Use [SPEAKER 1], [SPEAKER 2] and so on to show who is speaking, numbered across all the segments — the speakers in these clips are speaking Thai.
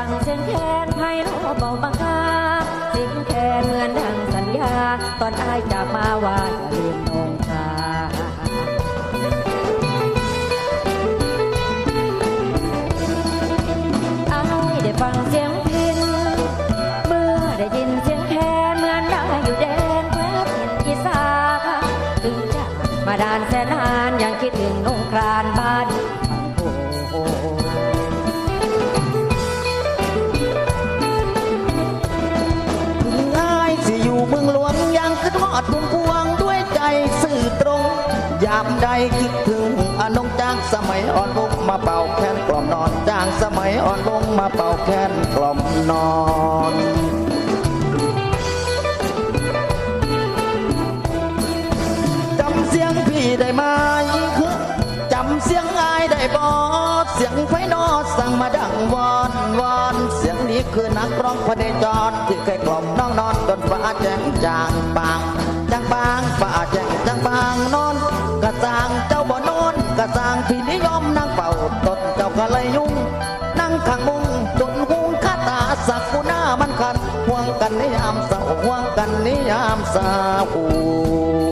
[SPEAKER 1] ฟังเสียงแคนไพเราะเบาบังคาเสียงแคนเหมือนดังสัญญา ตอนอายจากมาว่าอย่าลืมนงคาอายได้ฟังเสียงพินเมื่อได้ยินเสียงแคนเหมือนได้อยู่แดนแคว้นถิ่นอีสานถึงจะมาดานแสนนานยังคิดถึงนงครานบ้าน
[SPEAKER 2] คิดฮอดพุ่มพวงด้วยใจสื่อตรง ยามใดคิดถึงอนงจางสมัยอ่อนวงมาเป่าแคนกล่อมนอนจางสมัยอ่อนวงมาเป่าแคนกล่อมนอนจำเสียงพี่ได้ไหมคือจำเสียงอายได้บอเสียงไฟ นี้คือนักร้องพเนจรที่เคยกล่อมน้องนอนจนฟ้าแจ้งจางปางจางปางฟ้าแจ้งจางปางนอน กระจางเจ้าบ่นอน กระจางที่นิยมนั่งเป่าตนเจ้าก็เลยยุ่ง นั่งข้างมุงจนหุงคาตาสักกูหน้ามันคันห่วงกันนิยามเศร้าห่วงกันนิยามเศร้าถึ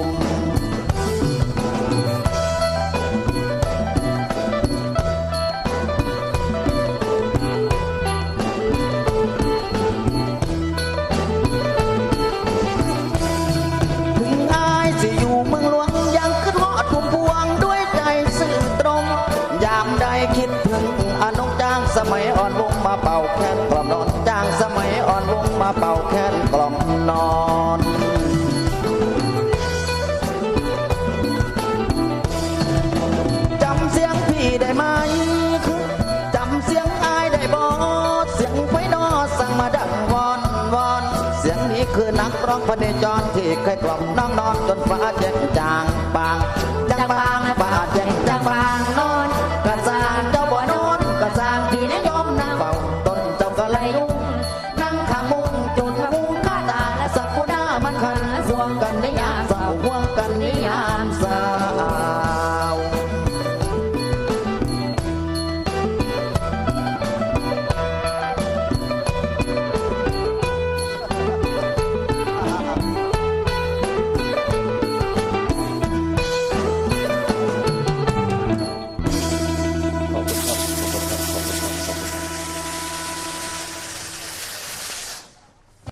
[SPEAKER 2] แค้นกล่อมนอนจ้างสมัยอ่อนวงมาเป่าแค้นกล่อมนอนจำเสียงพี่ได้ไหมจำเสียงอายได้บอสเสียงไฟนอสั่งมาดังวอนวอนเสียงนี้คือนักร้องพระเนจรที่เคยกล่อมน้องนอนจนฟ้าแจ้งจางบางจางบางฟ้าแจ้งจางบาง